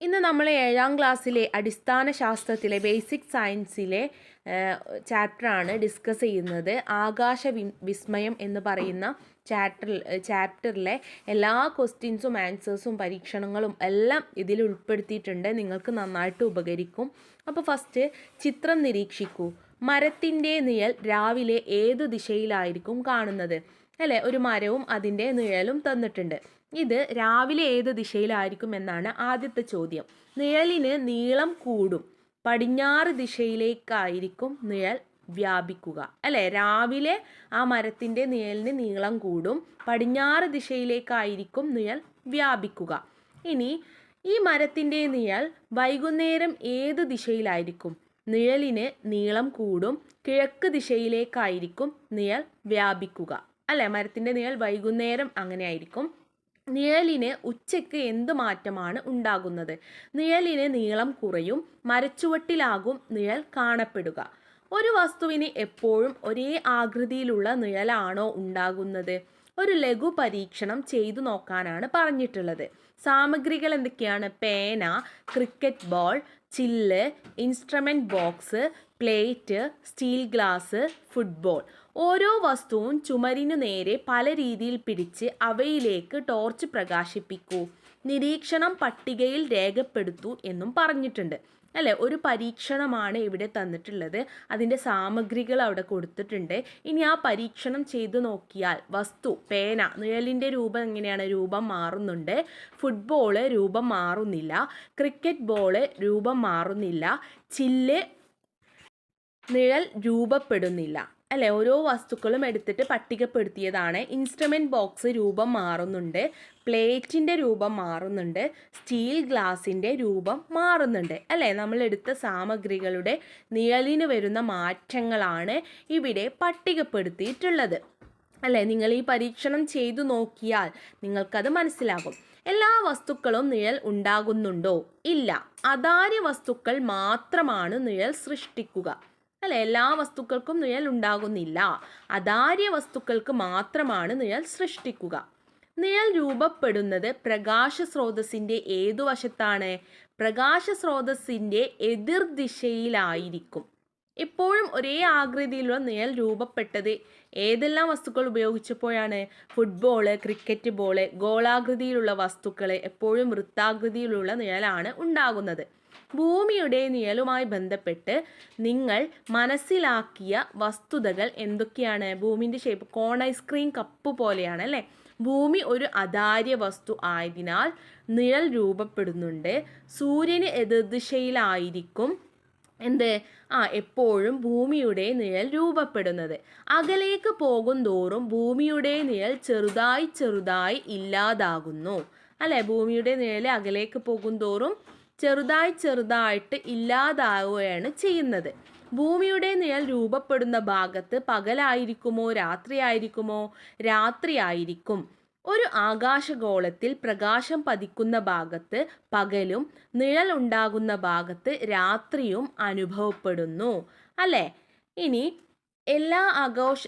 ഇന്ന് നമ്മൾ ഏഴാം ക്ലാസ്സിലെ അടിസ്ഥാന ശാസ്ത്രത്തിലെ ബേസിക് സയൻസിലെ ചാപ്റ്ററാണ് ഡിസ്കസ് ചെയ്യുന്നത്. ആകാശ വിസ്മയം എന്ന് പറയുന്ന ചാപ്റ്റർ ചാപ്റ്ററിലെ എല്ലാ ക്വസ്റ്റ്യൻസും ആൻസേഴ്സും പരീക്ഷണങ്ങളും എല്ലാം ഇതിൽ ഉൾപ്പെടുത്തിയിട്ടുണ്ട്. നിങ്ങൾക്ക് നന്നായിട്ട് ഉപകരിക്കും. അപ്പോൾ ഫസ്റ്റ് ചിത്രം നിരീക്ഷിക്കൂ. മരത്തിന്റെ നിഴൽ രാവിലെ ഏത് ദിശയിലായിരിക്കും കാണുന്നത്? അല്ലേ? ഒരു മരവും അതിന്റെ നിഴലും തന്നിട്ടുണ്ട്. ഇത് രാവിലെ ഏത് ദിശയിലായിരിക്കും എന്നാണ് ആദ്യത്തെ ചോദ്യം. നിഴലിന് നീളം കൂടും. പടിഞ്ഞാറ് ദിശയിലേക്കായിരിക്കും നിഴൽ വ്യാപിക്കുക. അല്ലേ? രാവിലെ ആ മരത്തിന്റെ നിഴലിന് നീളം കൂടും. പടിഞ്ഞാറ് ദിശയിലേക്കായിരിക്കും നിഴൽ വ്യാപിക്കുക. ഇനി ഈ മരത്തിന്റെ നിഴൽ വൈകുന്നേരം ഏത് ദിശയിലായിരിക്കും? നിഴലിന് നീളം കൂടും. കിഴക്ക് ദിശയിലേക്കായിരിക്കും നിഴൽ വ്യാപിക്കുക. അല്ലേ? മരത്തിന്റെ നിഴൽ വൈകുന്നേരം അങ്ങനെ ആയിരിക്കും നിഴലിന് ഉച്ചയ്ക്ക് എന്ത് മാറ്റമാണ് ഉണ്ടാകുന്നത്? നിഴലിന് നീളം കുറയും മരച്ചുവട്ടിലാകും നിഴൽ കാണപ്പെടുക. ഒരു വസ്തുവിന് എപ്പോഴും ഒരേ ആകൃതിയിലുള്ള നിഴലാണോ ഉണ്ടാകുന്നത്? ഒരു ലഘു പരീക്ഷണം ചെയ്തു നോക്കാനാണ് പറഞ്ഞിട്ടുള്ളത്. സാമഗ്രികൾ എന്തൊക്കെയാണ്? പേന ക്രിക്കറ്റ് ബോൾ ചില്ല് instrument box plate steel glass football. ഓരോ വസ്തുവും ചുമരിനു നേരെ പല രീതിയിൽ പിടിച്ച് അവയിലേക്ക് ടോർച്ച് പ്രകാശിപ്പിക്കൂ. നിരീക്ഷണം പട്ടികയിൽ രേഖപ്പെടുത്തൂ എന്നും പറഞ്ഞിട്ടുണ്ട്. അല്ലേ? ഒരു പരീക്ഷണമാണ് ഇവിടെ തന്നിട്ടുള്ളത്. അതിന്റെ സാമഗ്രികൾ അവിടെ കൊടുത്തിട്ടുണ്ട്. ഇനി ആ പരീക്ഷണം ചെയ്തു നോക്കിയാൽ വസ്തു പേന നിഴലിന്റെ രൂപം എങ്ങനെയാണ്? രൂപം മാറുന്നുണ്ട്. ഫുട്ബോൾ രൂപം മാറുന്നില്ല. ക്രിക്കറ്റ് ബോൾ രൂപം മാറുന്നില്ല. ചില്ല് നിഴൽ രൂപപ്പെടുന്നില്ല. അല്ലെ ഓരോ വസ്തുക്കളും എടുത്തിട്ട് പട്ടികപ്പെടുത്തിയതാണ്. ഇൻസ്ട്രുമെന്റ് ബോക്സ് രൂപം മാറുന്നുണ്ട്. പ്ലേറ്റിന്റെ രൂപം മാറുന്നുണ്ട്. സ്റ്റീൽ ഗ്ലാസിന്റെ രൂപം മാറുന്നുണ്ട്. അല്ലേ നമ്മളെടുത്ത സാമഗ്രികളുടെ നിഴലിന് വരുന്ന മാറ്റങ്ങളാണ് ഇവിടെ പട്ടികപ്പെടുത്തിയിട്ടുള്ളത്. അല്ലേ നിങ്ങൾ ഈ പരീക്ഷണം ചെയ്തു നോക്കിയാൽ നിങ്ങൾക്കത് മനസ്സിലാകും. എല്ലാ വസ്തുക്കളും നിഴൽ ഉണ്ടാകുന്നുണ്ടോ? ഇല്ല. അതാര്യ വസ്തുക്കൾ മാത്രമാണ് നിഴൽ സൃഷ്ടിക്കുക. അല്ലെ? എല്ലാ വസ്തുക്കൾക്കും നിഴൽ ഉണ്ടാകുന്നില്ല. അതാര്യ വസ്തുക്കൾക്ക് മാത്രമാണ് നിഴൽ സൃഷ്ടിക്കുക. നിഴൽ രൂപപ്പെടുന്നത് പ്രകാശ സ്രോതസ്സിന്റെ ഏതു വശത്താണ് പ്രകാശ സ്രോതസ്സിന്റെ എതിർ ദിശയിലായിരിക്കും. എപ്പോഴും ഒരേ ആകൃതിയിലുള്ള നിഴൽ രൂപപ്പെട്ടത് ഏതെല്ലാം വസ്തുക്കൾ ഉപയോഗിച്ചപ്പോഴാണ്? ഫുട്ബോൾ ക്രിക്കറ്റ് ബോൾ ഗോളാകൃതിയിലുള്ള വസ്തുക്കൾ എപ്പോഴും വൃത്താകൃതിയിലുള്ള നിഴലാണ് ഉണ്ടാകുന്നത്. ഭൂമിയുടെ നിഴലുമായി ബന്ധപ്പെട്ട് നിങ്ങൾ മനസ്സിലാക്കിയ വസ്തുതകൾ എന്തൊക്കെയാണ്? ഭൂമിന്റെ shape cone ice cream cup പോലെയാണ് അല്ലേ? ഭൂമി ഒരു അതാര്യ വസ്തു ആയതിനാൽ നിഴൽ രൂപപ്പെടുന്നുണ്ട്. സൂര്യന് എതിർദിശയിലായിരിക്കും എന്ത്? ആ എപ്പോഴും ഭൂമിയുടെ നിഴൽ രൂപപ്പെടുന്നത്. അകലേക്ക് പോകും തോറും ഭൂമിയുടെ നിഴൽ ചെറുതായി ചെറുതായി ഇല്ലാതാകുന്നു. അല്ലെ? ഭൂമിയുടെ നിഴൽ അകലേക്ക് പോകും തോറും ചെറുതായി ചെറുതായിട്ട് ഇല്ലാതാവുകയാണ് ചെയ്യുന്നത്. ഭൂമിയുടെ നിഴൽ രൂപപ്പെടുന്ന ഭാഗത്ത് പകലായിരിക്കുമോ? രാത്രിയായിരിക്കുമോ? രാത്രിയായിരിക്കും. ഒരു ആകാശഗോളത്തിൽ പ്രകാശം പതിക്കുന്ന ഭാഗത്ത് പകലും നിഴൽ ഉണ്ടാകുന്ന ഭാഗത്ത് രാത്രിയും അനുഭവപ്പെടുന്നു. അല്ലേ? ഇനി എല്ലാ ആഘോഷ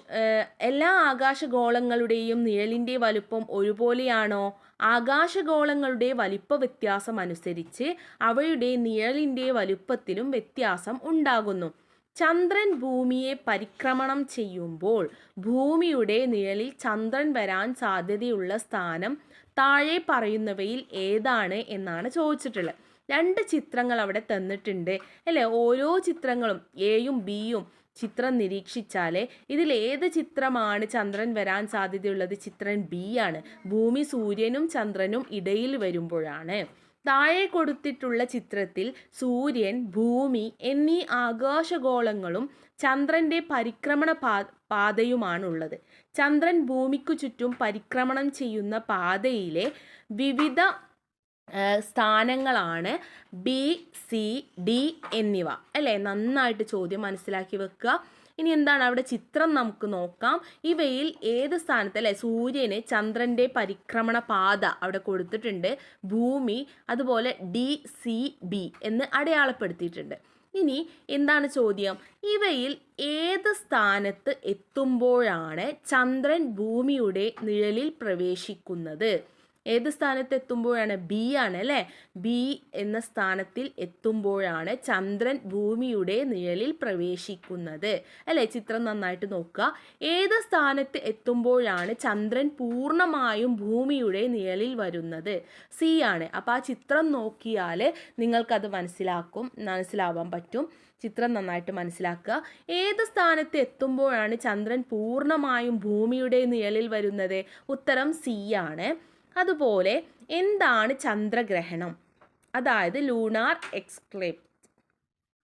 എല്ലാ ആകാശഗോളങ്ങളുടെയും നിഴലിന്റെ വലുപ്പം ഒരുപോലെയാണോ? ആകാശഗോളങ്ങളുടെ വലിപ്പ വ്യത്യാസം അനുസരിച്ച് അവയുടെ നിഴലിന്റെ വലുപ്പത്തിലും വ്യത്യാസം ഉണ്ടാകുന്നു. ചന്ദ്രൻ ഭൂമിയെ പരിക്രമണം ചെയ്യുമ്പോൾ ഭൂമിയുടെ നിഴലിൽ ചന്ദ്രൻ വരാൻ സാധ്യതയുള്ള സ്ഥാനം താഴെ പറയുന്നവയിൽ ഏതാണ് എന്നാണ് ചോദിച്ചിട്ടുള്ളത്. രണ്ട് ചിത്രങ്ങൾ അവിടെ തന്നിട്ടുണ്ട്. അല്ലേ? ഓരോ ചിത്രങ്ങളും എയും ബിയും ചിത്രം നിരീക്ഷിച്ചാൽ ഇതിൽ ഏത് ചിത്രമാണ് ചന്ദ്രൻ വരാൻ സാധ്യതയുള്ളത്? ചിത്രം ബി ആണ്. ഭൂമി സൂര്യനും ചന്ദ്രനും ഇടയിൽ വരുമ്പോഴാണ്. താഴെ കൊടുത്തിട്ടുള്ള ചിത്രത്തിൽ സൂര്യൻ ഭൂമി എന്നീ ആകാശഗോളങ്ങളും ചന്ദ്രന്റെ പരിക്രമണ പാ പാതയുമാണുള്ളത്. ചന്ദ്രൻ ഭൂമിക്കു ചുറ്റും പരിക്രമണം ചെയ്യുന്ന പാതയിലെ വിവിധ സ്ഥാനങ്ങളാണ് ബി സി ഡി എന്നിവ. അല്ലേ? നന്നായിട്ട് ചോദ്യം മനസ്സിലാക്കി വെക്കുക. ഇനി എന്താണ് അവിടെ ചിത്രം നമുക്ക് നോക്കാം. ഇവയിൽ ഏത് സ്ഥാനത്ത് അല്ലെ സൂര്യന് ചന്ദ്രന്റെ പരിക്രമണ പാത അവിടെ കൊടുത്തിട്ടുണ്ട്. ഭൂമി അതുപോലെ ഡി സി ബി എന്ന് അടയാളപ്പെടുത്തിയിട്ടുണ്ട്. ഇനി എന്താണ് ചോദ്യം? ഇവയിൽ ഏത് സ്ഥാനത്ത് എത്തുമ്പോഴാണ് ചന്ദ്രൻ ഭൂമിയുടെ നിഴലിൽ പ്രവേശിക്കുന്നത്? ഏത് സ്ഥാനത്ത് എത്തുമ്പോഴാണ് ബി ആണ് അല്ലേ? ബി എന്ന സ്ഥാനത്തിൽ എത്തുമ്പോഴാണ് ചന്ദ്രൻ ഭൂമിയുടെ നിഴലിൽ പ്രവേശിക്കുന്നത്. അല്ലേ? ചിത്രം നന്നായിട്ട് നോക്കുക. ഏത് സ്ഥാനത്ത് എത്തുമ്പോഴാണ് ചന്ദ്രൻ പൂർണമായും ഭൂമിയുടെ നിഴലിൽ വരുന്നത്? സി ആണ്. അപ്പോൾ ആ ചിത്രം നോക്കിയാൽ നിങ്ങൾക്കത് മനസ്സിലാക്കും മനസ്സിലാവാൻ പറ്റും. ചിത്രം നന്നായിട്ട് മനസ്സിലാക്കുക. ഏത് സ്ഥാനത്ത് എത്തുമ്പോഴാണ് ചന്ദ്രൻ പൂർണമായും ഭൂമിയുടെ നിഴലിൽ വരുന്നത്? ഉത്തരം സി ആണ്. അതുപോലെ എന്താണ് ചന്ദ്രഗ്രഹണം? അതായത് ലൂണാർ എക്സ്ക്ലേപ്പ്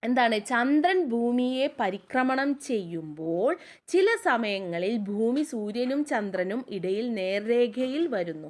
എന്താണ്? ചന്ദ്രൻ ഭൂമിയെ പരിക്രമണം ചെയ്യുമ്പോൾ ചില സമയങ്ങളിൽ ഭൂമി സൂര്യനും ചന്ദ്രനും ഇടയിൽ നേർരേഖയിൽ വരുന്നു.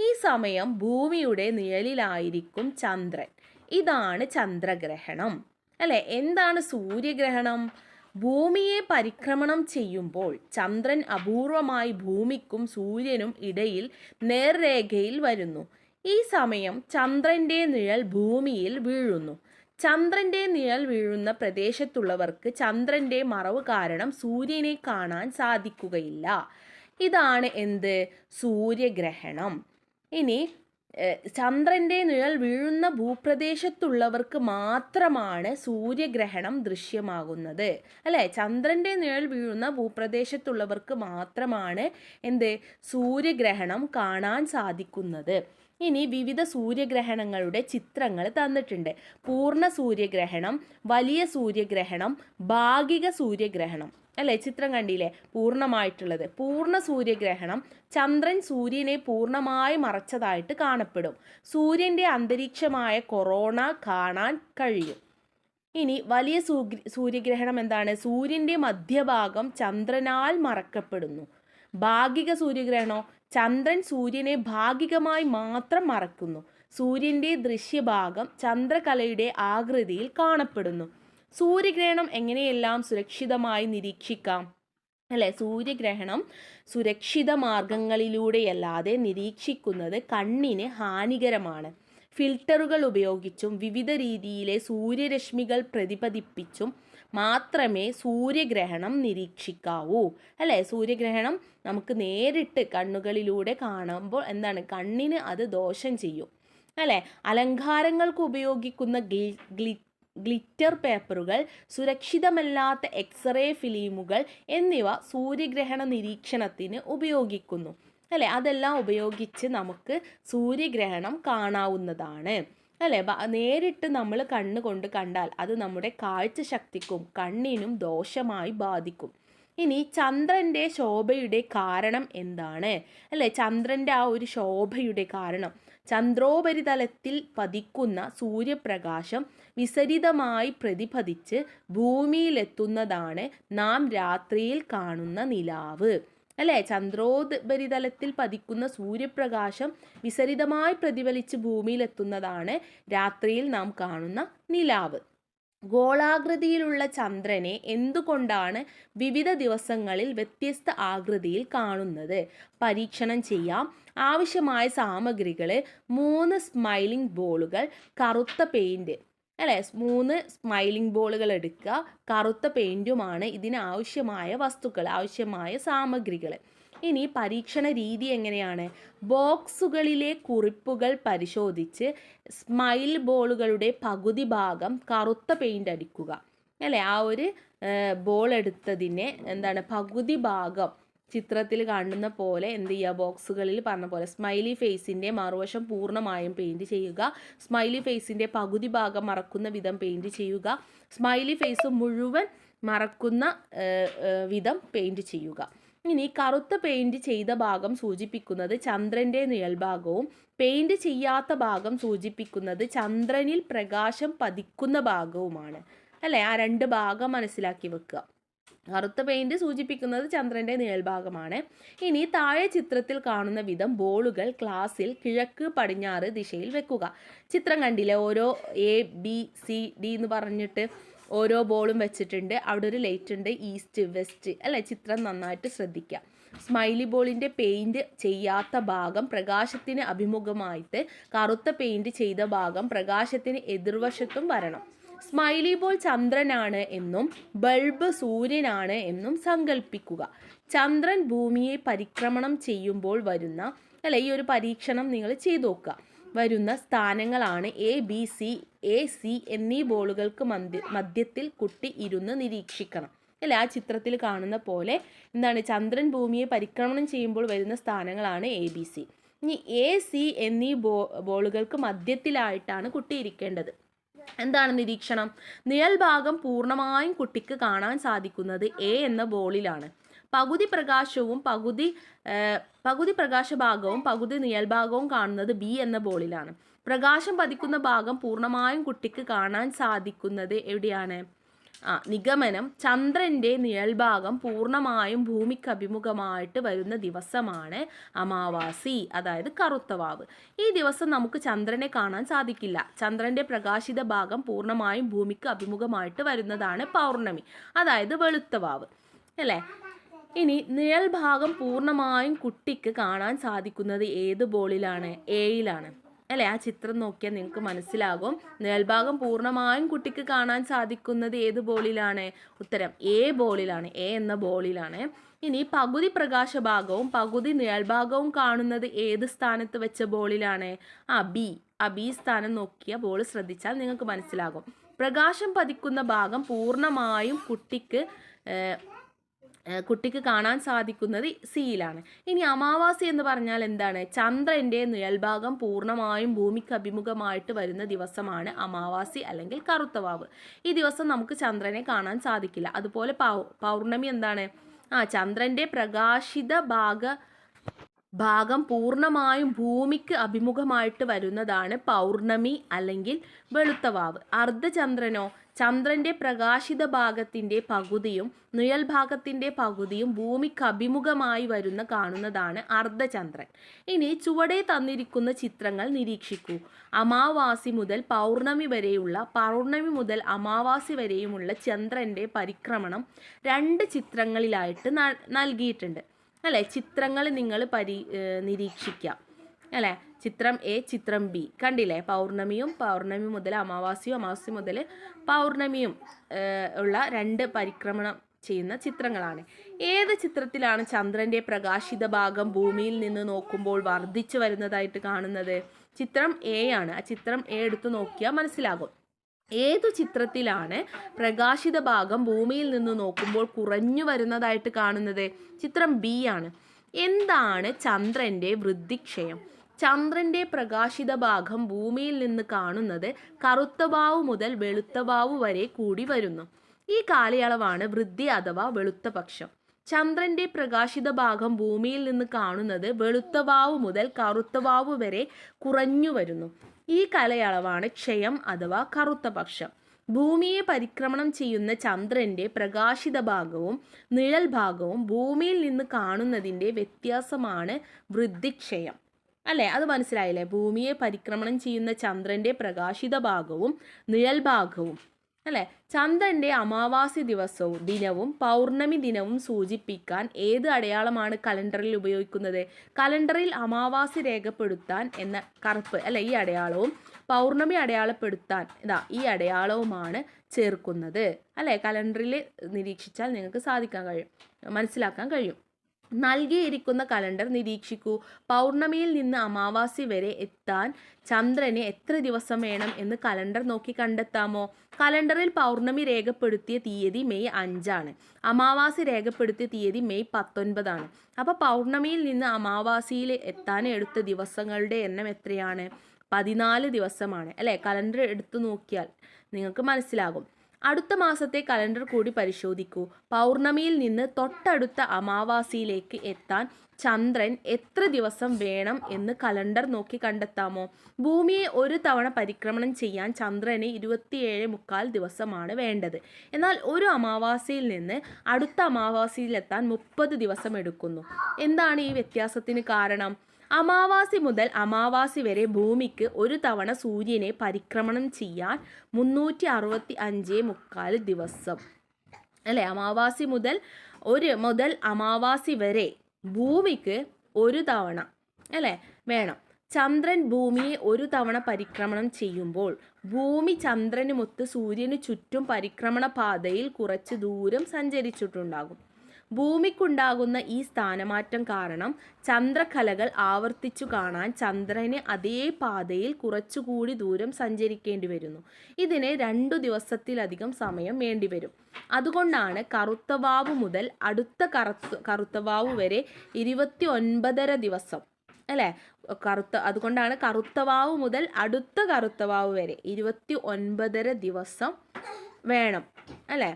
ഈ സമയം ഭൂമിയുടെ നിഴലിലായിരിക്കും ചന്ദ്രൻ. ഇതാണ് ചന്ദ്രഗ്രഹണം. അല്ലെ? എന്താണ് സൂര്യഗ്രഹണം? ഭൂമിയെ പരിക്രമണം ചെയ്യുമ്പോൾ ചന്ദ്രൻ അപൂർവമായി ഭൂമിക്കും സൂര്യനും ഇടയിൽ നേർരേഖയിൽ വരുന്നു. ഈ സമയം ചന്ദ്രന്റെ നിഴൽ ഭൂമിയിൽ വീഴുന്നു. ചന്ദ്രന്റെ നിഴൽ വീഴുന്ന പ്രദേശത്തുള്ളവർക്ക് ചന്ദ്രന്റെ മറവ് കാരണം സൂര്യനെ കാണാൻ സാധിക്കുകയില്ല. ഇതാണ് എന്ത്? സൂര്യഗ്രഹണം. ഇനി ഏഹ്, ചന്ദ്രന്റെ നിഴൽ വീഴുന്ന ഭൂപ്രദേശത്തുള്ളവർക്ക് മാത്രമാണ് സൂര്യഗ്രഹണം ദൃശ്യമാകുന്നത്. അല്ലേ? ചന്ദ്രന്റെ നിഴൽ വീഴുന്ന ഭൂപ്രദേശത്തുള്ളവർക്ക് മാത്രമാണ് എന്ത്? സൂര്യഗ്രഹണം കാണാൻ സാധിക്കുന്നത്. ഇനി വിവിധ സൂര്യഗ്രഹണങ്ങളുടെ ചിത്രങ്ങൾ തന്നിട്ടുണ്ട്. പൂർണ സൂര്യഗ്രഹണം വലിയ സൂര്യഗ്രഹണം ഭാഗിക സൂര്യഗ്രഹണം. അല്ലേ? ചിത്രം കണ്ടില്ലേ? പൂർണമായിട്ടുള്ളത്. പൂർണ സൂര്യഗ്രഹണം ചന്ദ്രൻ സൂര്യനെ പൂർണമായി മറച്ചതായിട്ട് കാണപ്പെടും. സൂര്യന്റെ അന്തരീക്ഷമായ കൊറോണ കാണാൻ കഴിയും. ഇനി വലിയ സൂര്യഗ്രഹണം എന്താണ്? സൂര്യന്റെ മധ്യഭാഗം ചന്ദ്രനാൽ മറക്കപ്പെടുന്നു. ഭാഗിക സൂര്യഗ്രഹണോ? ചന്ദ്രൻ സൂര്യനെ ഭാഗികമായി മാത്രം മറക്കുന്നു. സൂര്യന്റെ ദൃശ്യഭാഗം ചന്ദ്രകലയുടെ ആകൃതിയിൽ കാണപ്പെടുന്നു. സൂര്യഗ്രഹണം എങ്ങനെയെല്ലാം സുരക്ഷിതമായി നിരീക്ഷിക്കാം? അല്ലെ സൂര്യഗ്രഹണം സുരക്ഷിത മാർഗങ്ങളിലൂടെയല്ലാതെ നിരീക്ഷിക്കുന്നത് കണ്ണിന് ഹാനികരമാണ്. ഫിൽട്ടറുകൾ ഉപയോഗിച്ചും വിവിധ രീതിയിലെ സൂര്യരശ്മികൾ പ്രതിപതിപ്പിച്ചും മാത്രമേ സൂര്യഗ്രഹണം നിരീക്ഷിക്കാവൂ. അല്ലേ? സൂര്യഗ്രഹണം നമുക്ക് നേരിട്ട് കണ്ണുകളിലൂടെ കാണുമ്പോൾ എന്താണ്? കണ്ണിന് അത് ദോഷം ചെയ്യും. അല്ലേ? അലങ്കാരങ്ങൾക്ക് ഉപയോഗിക്കുന്ന ഗ്ലി ഗ്ലി ഗ്ലിറ്റർ പേപ്പറുകൾ സുരക്ഷിതമല്ലാത്ത എക്സ്റേ ഫിലിമുകൾ എന്നിവ സൂര്യഗ്രഹണ നിരീക്ഷണത്തിന് ഉപയോഗിക്കുന്നു. അല്ലേ? അതെല്ലാം ഉപയോഗിച്ച് നമുക്ക് സൂര്യഗ്രഹണം കാണാവുന്നതാണ്. അല്ലേ? നേരിട്ട് നമ്മൾ കണ്ണുകൊണ്ട് കണ്ടാൽ അത് നമ്മുടെ കാഴ്ച ശക്തിക്കും കണ്ണിനും ദോഷമായി ബാധിക്കും. ഇനി ചന്ദ്രന്റെ ശോഭയുടെ കാരണം എന്താണ്? അല്ലേ? ചന്ദ്രന്റെ ആ ഒരു ശോഭയുടെ കാരണം. ചന്ദ്രോപരിതലത്തിൽ പതിക്കുന്ന സൂര്യപ്രകാശം വിസരിതമായി പ്രതിഫലിച്ച് ഭൂമിയിലെത്തുന്നതാണ് നാം രാത്രിയിൽ കാണുന്ന നിലാവ്. അല്ലേ? ചന്ദ്രോപരിതലത്തിൽ പതിക്കുന്ന സൂര്യപ്രകാശം വിസരിതമായി പ്രതിഫലിച്ച് ഭൂമിയിലെത്തുന്നതാണ് രാത്രിയിൽ നാം കാണുന്ന നിലാവ്. ഗോളാകൃതിയിലുള്ള ചന്ദ്രനെ എന്തുകൊണ്ടാണ് വിവിധ ദിവസങ്ങളിൽ വ്യത്യസ്ത ആകൃതിയിൽ കാണുന്നത്? പരീക്ഷണം ചെയ്യാം. ആവശ്യമായ സാമഗ്രികൾ മൂന്ന് സ്മൈലിംഗ് ബോളുകൾ കറുത്ത പെയിന്റ് അല്ലേ? മൂന്ന് സ്മൈലിംഗ് ബോളുകൾ എടുക്കുക. കറുത്ത പെയിന്റുമാണ് ഇതിന് ആവശ്യമായ വസ്തുക്കൾ ആവശ്യമായ സാമഗ്രികൾ. ഇനി പരീക്ഷണ രീതി എങ്ങനെയാണ്? ബോക്സുകളിലെ കുറിപ്പുകൾ പരിശോധിച്ച് സ്മൈൽ ബോളുകളുടെ പകുതി ഭാഗം കറുത്ത പെയിന്റ് അടിക്കുക. അല്ലേ? ആ ഒരു ബോൾ എടുത്തതിനെ എന്താണ്? പകുതി ഭാഗം ചിത്രത്തിൽ കാണുന്ന പോലെ എന്ത് ചെയ്യുക ബോക്സുകളിൽ പറഞ്ഞ പോലെ സ്മൈലി ഫേസിന്റെ മറുവശം പൂർണമായും പെയിന്റ് ചെയ്യുക. സ്മൈലി ഫേസിന്റെ പകുതി ഭാഗം മറക്കുന്ന വിധം പെയിന്റ് ചെയ്യുക. സ്മൈലി ഫേസ് മുഴുവൻ മറക്കുന്ന വിധം പെയിന്റ് ചെയ്യുക. ഇനി കറുത്ത പെയിന്റ് ചെയ്ത ഭാഗം സൂചിപ്പിക്കുന്നത് ചന്ദ്രന്റെ നിഴൽഭാഗവും പെയിന്റ് ചെയ്യാത്ത ഭാഗം സൂചിപ്പിക്കുന്നത് ചന്ദ്രനിൽ പ്രകാശം പതിക്കുന്ന ഭാഗവുമാണ്. അല്ലേ? ആ രണ്ട് ഭാഗം മനസ്സിലാക്കി വെക്കുക. കറുത്ത പെയിന്റ് സൂചിപ്പിക്കുന്നത് ചന്ദ്രന്റെ നിഴൽഭാഗമാണ് ഇനി താഴെ ചിത്രത്തിൽ കാണുന്ന വിധം ബോളുകൾ ക്ലാസ്സിൽ കിഴക്ക് പടിഞ്ഞാറ് ദിശയിൽ വെക്കുക. ചിത്രം കണ്ടില്ലേ? ഓരോ എ ബി സി ഡി എന്ന് പറഞ്ഞിട്ട് ഓരോ ബോളും വെച്ചിട്ടുണ്ട്. അവിടെ ഒരു ലൈറ്റ് ഉണ്ട്. ഈസ്റ്റ് വെസ്റ്റ് അല്ലെ? ചിത്രം നന്നായിട്ട് ശ്രദ്ധിക്കുക. സ്മൈലി ബോളിന്റെ പെയിന്റ് ചെയ്യാത്ത ഭാഗം പ്രകാശത്തിന് അഭിമുഖമായിട്ട് കറുത്ത പെയിന്റ് ചെയ്ത ഭാഗം പ്രകാശത്തിന് എതിർവശത്തും വരണം. സ്മൈലി ബോൾ ചന്ദ്രനാണ് എന്നും ബൾബ് സൂര്യനാണ് എന്നും സങ്കല്പിക്കുക ചന്ദ്രൻ ഭൂമിയെ പരിക്രമണം ചെയ്യുമ്പോൾ വരുന്ന അല്ലേ ഈ ഒരു പരീക്ഷണം നിങ്ങൾ ചെയ്തു നോക്കുക. വരുന്ന സ്ഥാനങ്ങളാണ് A B C A C എന്നീ ബോളുകൾക്ക് മധ്യ മധ്യത്തിൽ കുട്ടി ഇരുന്ന് നിരീക്ഷിക്കണം. അല്ലേ ആ ചിത്രത്തിൽ കാണുന്ന പോലെ എന്താണ് ചന്ദ്രൻ ഭൂമിയെ പരിക്രമണം ചെയ്യുമ്പോൾ വരുന്ന സ്ഥാനങ്ങളാണ് എ ബി സി ഇനി എ സി എന്നീ ബോ ബോളുകൾക്ക് മധ്യത്തിലായിട്ടാണ് കുട്ടി ഇരിക്കേണ്ടത്. എന്താണ് നിരീക്ഷണം? നിഴൽ ഭാഗം പൂർണമായും കുട്ടിക്ക് കാണാൻ സാധിക്കുന്നത് എ എന്ന ബോളിലാണ്. പകുതി പ്രകാശവും പകുതി പകുതി പ്രകാശഭാഗവും പകുതി നിഴൽ ഭാഗവും കാണുന്നത് ബി എന്ന ബോളിലാണ്. പ്രകാശം പതിക്കുന്ന ഭാഗം പൂർണമായും കുട്ടിക്ക് കാണാൻ സാധിക്കുന്നത് എവിടെയാണ്? നിഗമനം ചന്ദ്രന്റെ നിഴൽഭാഗം പൂർണമായും ഭൂമിക്ക് അഭിമുഖമായിട്ട് വരുന്ന ദിവസമാണ് അമാവാസി അതായത് കറുത്തവാവ്. ഈ ദിവസം നമുക്ക് ചന്ദ്രനെ കാണാൻ സാധിക്കില്ല. ചന്ദ്രന്റെ പ്രകാശിത ഭാഗം പൂർണമായും ഭൂമിക്ക് അഭിമുഖമായിട്ട് വരുന്നതാണ് പൗർണമി അതായത് വെളുത്തവാവ്. അല്ലേ? ഇനി നിഴൽ ഭാഗം പൂർണമായും കുട്ടിക്ക് കാണാൻ സാധിക്കുന്നത് ഏത് ബോളിലാണ്? എയിലാണ് അല്ലേ? ആ ചിത്രം നോക്കിയാൽ നിങ്ങൾക്ക് മനസ്സിലാകും. നിഴൽഭാഗം പൂർണമായും കുട്ടിക്ക് കാണാൻ സാധിക്കുന്നത് ഏത് ബോളിലാണ്? ഉത്തരം എ ബോളിലാണ് എ എന്ന ബോളിലാണ്. ഇനി പകുതി പ്രകാശഭാഗവും പകുതി നിഴൽഭാഗവും കാണുന്നത് ഏത് സ്ഥാനത്ത് വെച്ച ബോളിലാണ്? ആ ബി. ആ ബി സ്ഥാനം നോക്കിയ ബോൾ ശ്രദ്ധിച്ചാൽ നിങ്ങൾക്ക് മനസ്സിലാകും. പ്രകാശം പതിക്കുന്ന ഭാഗം പൂർണമായും കുട്ടിക്ക് കുട്ടിക്ക് കാണാൻ സാധിക്കുന്നത് സിയിലാണ് ഇനി അമാവാസി എന്ന് പറഞ്ഞാൽ എന്താണ്? ചന്ദ്രന്റെ നിഴൽഭാഗം പൂർണമായും ഭൂമിക്ക് അഭിമുഖമായിട്ട് വരുന്ന ദിവസമാണ് അമാവാസി അല്ലെങ്കിൽ കറുത്തവാവ്. ഈ ദിവസം നമുക്ക് ചന്ദ്രനെ കാണാൻ സാധിക്കില്ല. അതുപോലെ പൗർണമി എന്താണ്? ആ ചന്ദ്രന്റെ പ്രകാശിത ഭാഗ ഭാഗം പൂർണമായും ഭൂമിക്ക് അഭിമുഖമായിട്ട് വരുന്നതാണ് പൗർണമി അല്ലെങ്കിൽ വെളുത്തവാവ്. അർദ്ധചന്ദ്രനോ ചന്ദ്രന്റെ പ്രകാശിത ഭാഗത്തിന്റെ പകുതിയും നിഴൽ ഭാഗത്തിന്റെ പകുതിയും ഭൂമിക്ക് അഭിമുഖമായി വരുന്ന കാണുന്നതാണ് അർദ്ധചന്ദ്രൻ. ഇനി ചുവടെ തന്നിരിക്കുന്ന ചിത്രങ്ങൾ നിരീക്ഷിക്കൂ. അമാവാസി മുതൽ പൗർണമി വരെയുള്ള പൗർണമി മുതൽ അമാവാസി വരെയുമുള്ള ചന്ദ്രന്റെ പരിക്രമണം രണ്ട് ചിത്രങ്ങളിലായിട്ട് നൽകിയിട്ടുണ്ട്. അല്ലേ? ചിത്രങ്ങൾ നിങ്ങൾ പരി നിരീക്ഷിക്കുക നിരീക്ഷിക്കാം. അല്ലേ? ചിത്രം എ ചിത്രം ബി കണ്ടില്ലേ? പൗർണമിയും പൗർണമി മുതൽ അമാവാസിയും അമാവാസി മുതൽ പൗർണമിയും ഉള്ള രണ്ട് പരിക്രമണം ചെയ്യുന്ന ചിത്രങ്ങളാണ്. ഏത് ചിത്രത്തിലാണ് ചന്ദ്രന്റെ പ്രകാശിത ഭാഗം ഭൂമിയിൽ നിന്ന് നോക്കുമ്പോൾ വർദ്ധിച്ചു വരുന്നതായിട്ട് കാണുന്നത്? ചിത്രം എ ആണ്. ആ ചിത്രം എ എടുത്ത് നോക്കിയാൽ മനസ്സിലാകും. ഏതു ചിത്രത്തിലാണ് പ്രകാശിത ഭാഗം ഭൂമിയിൽ നിന്ന് നോക്കുമ്പോൾ കുറഞ്ഞു വരുന്നതായിട്ട് കാണുന്നത്? ചിത്രം ബി ആണ്. എന്താണ് ചന്ദ്രന്റെ വൃദ്ധിക്ഷയം? ചന്ദ്രന്റെ പ്രകാശിത ഭാഗം ഭൂമിയിൽ നിന്ന് കാണുന്നത് കറുത്ത വാവ് മുതൽ വെളുത്ത വാവ് വരെ കൂടി വരുന്നു. ഈ കാലയളവാണ് വൃദ്ധി അഥവാ വെളുത്ത പക്ഷം. ചന്ദ്രന്റെ പ്രകാശിത ഭാഗം ഭൂമിയിൽ നിന്ന് കാണുന്നത് വെളുത്ത വാവ് മുതൽ കറുത്ത വാവ് വരെ കുറഞ്ഞു വരുന്നു. ഈ കലയളവാണ് ക്ഷയം അഥവാ കറുത്ത പക്ഷം. ഭൂമിയെ പരിക്രമണം ചെയ്യുന്ന ചന്ദ്രന്റെ പ്രകാശിത ഭാഗവും നിഴൽ ഭാഗവും ഭൂമിയിൽ നിന്ന് കാണുന്നതിന്റെ വ്യത്യാസമാണ് വൃദ്ധിക്ഷയം. അല്ലേ? അത് മനസ്സിലായില്ലേ? ഭൂമിയെ പരിക്രമണം ചെയ്യുന്ന ചന്ദ്രന്റെ പ്രകാശിത ഭാഗവും നിഴൽ ഭാഗവും. അല്ലേ? ചന്ദ്രന്റെ അമാവാസി ദിവസവും ദിനവും പൗർണമി ദിനവും സൂചിപ്പിക്കാൻ ഏത് അടയാളമാണ് കലണ്ടറിൽ ഉപയോഗിക്കുന്നത്? കലണ്ടറിൽ അമാവാസി രേഖപ്പെടുത്താൻ എന്ന കറുപ്പ് അല്ലെ ഈ അടയാളവും പൗർണമി അടയാളപ്പെടുത്താൻ ഇതാ ഈ അടയാളവുമാണ് ചേർക്കുന്നത്. അല്ലേ? കലണ്ടറിൽ നിരീക്ഷിച്ചാൽ നിങ്ങൾക്ക് സാധിക്കാൻ കഴിയും മനസ്സിലാക്കാൻ കഴിയും. നൽകിയിരിക്കുന്ന കലണ്ടർ നിരീക്ഷിക്കൂ. പൗർണമിയിൽ നിന്ന് അമാവാസി വരെ എത്താൻ ചന്ദ്രന് എത്ര ദിവസം വേണം എന്ന് കലണ്ടർ നോക്കി കണ്ടെത്താമോ? കലണ്ടറിൽ പൗർണമി രേഖപ്പെടുത്തിയ തീയതി മെയ് അഞ്ചാണ്. അമാവാസി രേഖപ്പെടുത്തിയ തീയതി മെയ് പത്തൊൻപതാണ്. അപ്പോൾ പൗർണമിയിൽ നിന്ന് അമാവാസിയിൽ എത്താൻ എടുത്ത ദിവസങ്ങളുടെ എണ്ണം എത്രയാണ്? പതിനാല് ദിവസമാണ്. അല്ലേ? കലണ്ടർ എടുത്തു നോക്കിയാൽ നിങ്ങൾക്ക് മനസ്സിലാകും. അടുത്ത മാസത്തെ കലണ്ടർ കൂടി പരിശോധിക്കൂ. പൗർണമിയിൽ നിന്ന് തൊട്ടടുത്ത അമാവാസിയിലേക്ക് എത്താൻ ചന്ദ്രൻ എത്ര ദിവസം വേണം എന്ന് കലണ്ടർ നോക്കി കണ്ടെത്താമോ? ഭൂമിയെ ഒരു തവണ പരിക്രമണം ചെയ്യാൻ ചന്ദ്രന് ഇരുപത്തിയേഴ് മുക്കാൽ ദിവസമാണ് വേണ്ടത്. എന്നാൽ ഒരു അമാവാസിയിൽ നിന്ന് അടുത്ത അമാവാസിയിലെത്താൻ മുപ്പത് ദിവസം എടുക്കുന്നു എന്താണ് ഈ വ്യത്യാസത്തിന് കാരണം? അമാവാസി മുതൽ അമാവാസി വരെ ഭൂമിക്ക് ഒരു തവണ സൂര്യനെ പരിക്രമണം ചെയ്യാൻ മുന്നൂറ്റി അറുപത്തി അഞ്ച് മുക്കാൽ ദിവസം. അല്ലേ? അമാവാസി മുതൽ ഒരു മുതൽ അമാവാസി വരെ ഭൂമിക്ക് ഒരു തവണ അല്ലേ? വേണം. ചന്ദ്രൻ ഭൂമിയെ ഒരു തവണ പരിക്രമണം ചെയ്യുമ്പോൾ ഭൂമി ചന്ദ്രനുമൊത്ത് സൂര്യന് ചുറ്റും പരിക്രമണ പാതയിൽ കുറച്ച് ദൂരം സഞ്ചരിച്ചിട്ടുണ്ടാകും. ഭൂമിക്കുണ്ടാകുന്ന ഈ സ്ഥാനമാറ്റം കാരണം ചന്ദ്രകലകൾ ആവർത്തിച്ചു കാണാൻ ചന്ദ്രന് അതേ പാതയിൽ കുറച്ചുകൂടി ദൂരം സഞ്ചരിക്കേണ്ടി വരുന്നു. ഇതിന് രണ്ടു ദിവസത്തിലധികം സമയം വേണ്ടിവരും അതുകൊണ്ടാണ് കറുത്തവാവ് മുതൽ അടുത്ത കറുത്ത കറുത്തവാവ് വരെ ഇരുപത്തി ഒൻപതര ദിവസം അല്ലേ? കറുത്ത അതുകൊണ്ടാണ് കറുത്തവാവ് മുതൽ അടുത്ത കറുത്തവാവ് വരെ ഇരുപത്തി ഒൻപതര ദിവസം വേണം അല്ലേ?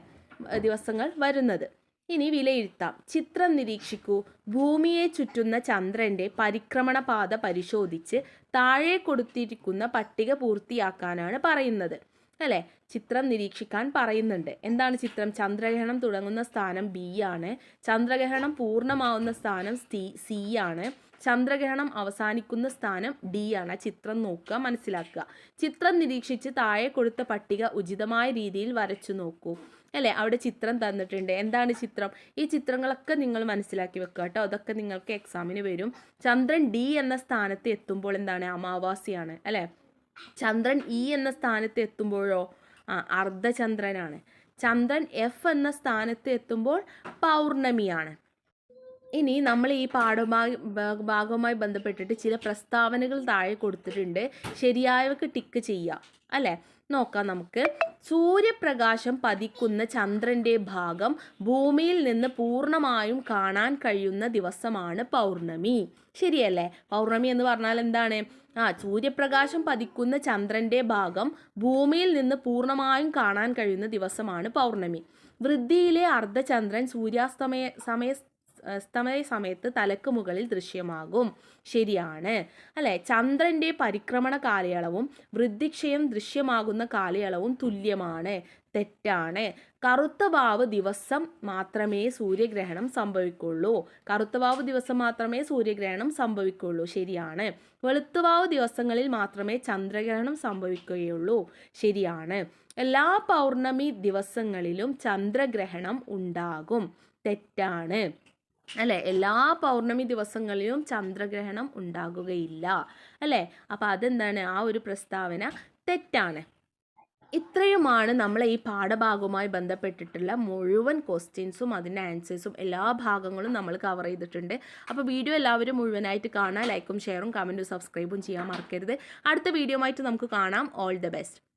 ദിവസങ്ങൾ വരുന്നത്. ഇനി വിലയിരുത്താം. ചിത്രം നിരീക്ഷിക്കൂ. ഭൂമിയെ ചുറ്റുന്ന ചന്ദ്രന്റെ പരിക്രമണ പാത പരിശോധിച്ച് താഴെ കൊടുത്തിരിക്കുന്ന പട്ടിക പൂർത്തിയാക്കാനാണ് പറയുന്നത്. അല്ലേ? ചിത്രം നിരീക്ഷിക്കാൻ പറയുന്നുണ്ട്. എന്താണ് ചിത്രം? ചന്ദ്രഗ്രഹണം തുടങ്ങുന്ന സ്ഥാനം ബി ആണ്. ചന്ദ്രഗ്രഹണം പൂർണമാവുന്ന സ്ഥാനം സി സി ആണ്. ചന്ദ്രഗ്രഹണം അവസാനിക്കുന്ന സ്ഥാനം ഡി ആണ്. ചിത്രം നോക്കുക മനസ്സിലാക്കുക. ചിത്രം നിരീക്ഷിച്ച് താഴെ കൊടുത്ത പട്ടിക ഉചിതമായ രീതിയിൽ വരച്ചു നോക്കൂ. അല്ലേ? അവിടെ ചിത്രം തന്നിട്ടുണ്ട്. എന്താണ് ചിത്രം? ഈ ചിത്രങ്ങളൊക്കെ നിങ്ങൾ മനസ്സിലാക്കി വെക്കുക കേട്ടോ. അതൊക്കെ നിങ്ങൾക്ക് എക്സാമിന് വരും. ചന്ദ്രൻ ഡി എന്ന സ്ഥാനത്ത് എത്തുമ്പോൾ എന്താണ്? അമാവാസിയാണ്. അല്ലേ? ചന്ദ്രൻ ഇ എന്ന സ്ഥാനത്ത് എത്തുമ്പോഴോ? ആ അർദ്ധചന്ദ്രനാണ്. ചന്ദ്രൻ എഫ് എന്ന സ്ഥാനത്ത് എത്തുമ്പോൾ പൗർണമിയാണ്. ഇനി നമ്മൾ ഈ പാഠഭാഗ ഭാഗവുമായി ബന്ധപ്പെട്ടിട്ട് ചില പ്രസ്താവനകൾ താഴെ കൊടുത്തിട്ടുണ്ട്. ശരിയായവക്ക് ടിക്ക് ചെയ്യാം. അല്ലേ? നോക്കാം നമുക്ക്. സൂര്യപ്രകാശം പതിക്കുന്ന ചന്ദ്രന്റെ ഭാഗം ഭൂമിയിൽ നിന്ന് പൂർണമായും കാണാൻ കഴിയുന്ന ദിവസമാണ് പൗർണമി. ശരിയല്ലേ? പൗർണമി എന്ന് പറഞ്ഞാൽ എന്താണ്? ആ സൂര്യപ്രകാശം പതിക്കുന്ന ചന്ദ്രന്റെ ഭാഗം ഭൂമിയിൽ നിന്ന് പൂർണമായും കാണാൻ കഴിയുന്ന ദിവസമാണ് പൗർണമി. വൃദ്ധിയിലെ അർദ്ധചന്ദ്രൻ സൂര്യാസ്തമയ സമയ അസ്തമയ സമയത്ത് തലക്ക് മുകളിൽ ദൃശ്യമാകും. ശരിയാണ്. അല്ലെ? ചന്ദ്രന്റെ പരിക്രമണ കാലയളവും വൃദ്ധിക്ഷയം ദൃശ്യമാകുന്ന കാലയളവും തുല്യമാണ്. തെറ്റാണ്. കറുത്ത വാവ് ദിവസം മാത്രമേ സൂര്യഗ്രഹണം സംഭവിക്കുള്ളൂ. കറുത്ത വാവ് ദിവസം മാത്രമേ സൂര്യഗ്രഹണം സംഭവിക്കുള്ളൂ. ശരിയാണ്. വെളുത്തുവാവ് ദിവസങ്ങളിൽ മാത്രമേ ചന്ദ്രഗ്രഹണം സംഭവിക്കുകയുള്ളൂ. ശരിയാണ്. എല്ലാ പൗർണമി ദിവസങ്ങളിലും ചന്ദ്രഗ്രഹണം ഉണ്ടാകും. തെറ്റാണ്. അല്ലേ? എല്ലാ പൗർണമി ദിവസങ്ങളിലും ചന്ദ്രഗ്രഹണം ഉണ്ടാകുകയില്ല. അല്ലേ? അപ്പോൾ അതെന്താണ്? ആ ഒരു പ്രസ്താവന തെറ്റാണ്. ഇത്രയുമാണ് നമ്മൾ ഈ പാഠഭാഗവുമായി ബന്ധപ്പെട്ടിട്ടുള്ള മുഴുവൻ ക്വസ്റ്റ്യൻസും അതിന്റെ ആൻസേഴ്സും എല്ലാ ഭാഗങ്ങളും നമ്മൾ കവർ ചെയ്തിട്ടുണ്ട്. അപ്പോൾ വീഡിയോ എല്ലാവരും മുഴുവനായിട്ട് കാണാൻ ലൈക്കും ഷെയറും കമന്റും സബ്സ്ക്രൈബും ചെയ്യാൻ മറക്കരുത്. അടുത്ത വീഡിയോ ആയിട്ട് നമുക്ക് കാണാം. All the best